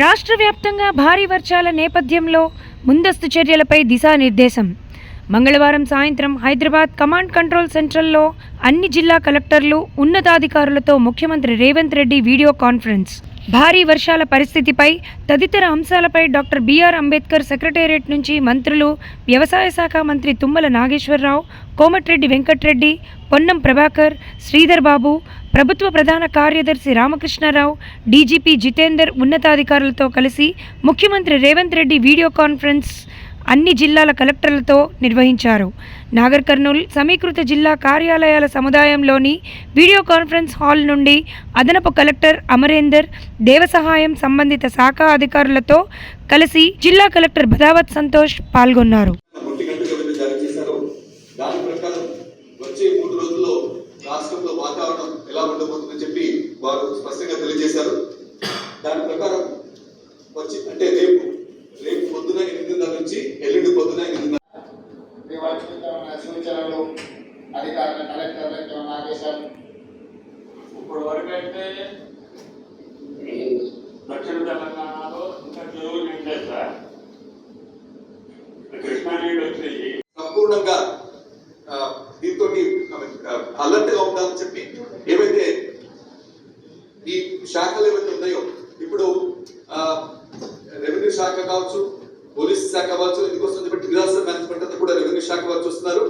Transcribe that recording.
రాష్ట్ర వ్యాప్తంగా భారీ వర్షాల నేపథ్యంలో ముందస్తు చర్యలపై దిశానిర్దేశం. మంగళవారం సాయంత్రం హైదరాబాద్ కమాండ్ కంట్రోల్ సెంట్రల్లో అన్ని జిల్లా కలెక్టర్లు ఉన్నతాధికారులతో ముఖ్యమంత్రి రేవంత్ రెడ్డి వీడియో కాన్ఫరెన్స్. భారీ వర్షాల పరిస్థితిపై తదితర అంశాలపై డాక్టర్ బిఆర్ అంబేద్కర్ సెక్రటేరియట్ నుంచి మంత్రులు వ్యవసాయ శాఖ మంత్రి తుమ్మల నాగేశ్వరరావు కోమటిరెడ్డి వెంకట్రెడ్డి పొన్నం ప్రభాకర్ శ్రీధర్ బాబు ప్రభుత్వ ప్రధాన కార్యదర్శి రామకృష్ణారావు డీజీపీ జితేందర్ ఉన్నతాధికారులతో కలిసి ముఖ్యమంత్రి రేవంత్ రెడ్డి వీడియో కాన్ఫరెన్స్ అన్ని జిల్లాల కలెక్టర్లతో నిర్వహించారు. నాగర్ కర్నూల్ సమీకృత జిల్లా కార్యాలయాల సముదాయంలోని వీడియో కాన్ఫరెన్స్ హాల్ నుండి అదనపు కలెక్టర్ అమరేందర్ దేవసహాయం సంబంధిత శాఖ అధికారులతో కలిసి జిల్లా కలెక్టర్ భదావత్ సంతోష్ పాల్గొన్నారు. స్పష్టంగా తెలియజేశారు. దాని ప్రకారం వచ్చి అంటే రేపు రేపు పొద్దున ఎనిమిదిన్నర నుంచి ఎల్లుండి పొద్దున ఎనిమిదిన్నర సూచనలు అధికారుల కలెక్టర్లకు ఆదేశాలు ఇప్పుడు వరకు అయితే ఈ దక్షిణ తెలంగాణలో ఇంకా చెరువులు నిండాయి సార్. కృష్ణా నీళ్ళు వచ్చాయి. సంపూర్ణంగా దీంతో అలర్ట్గా ఉండాలని చెప్పి ఏవైతే ఈ శాఖలు ఏవైతే ఉన్నాయో ఇప్పుడు రెవెన్యూ శాఖ కావచ్చు పోలీస్ శాఖ కావచ్చు ఎందుకోసం ఇప్పుడు డిజాస్టర్ మేనేజ్మెంట్ అంతా కూడా రెవెన్యూ శాఖ వారు చూస్తున్నారు.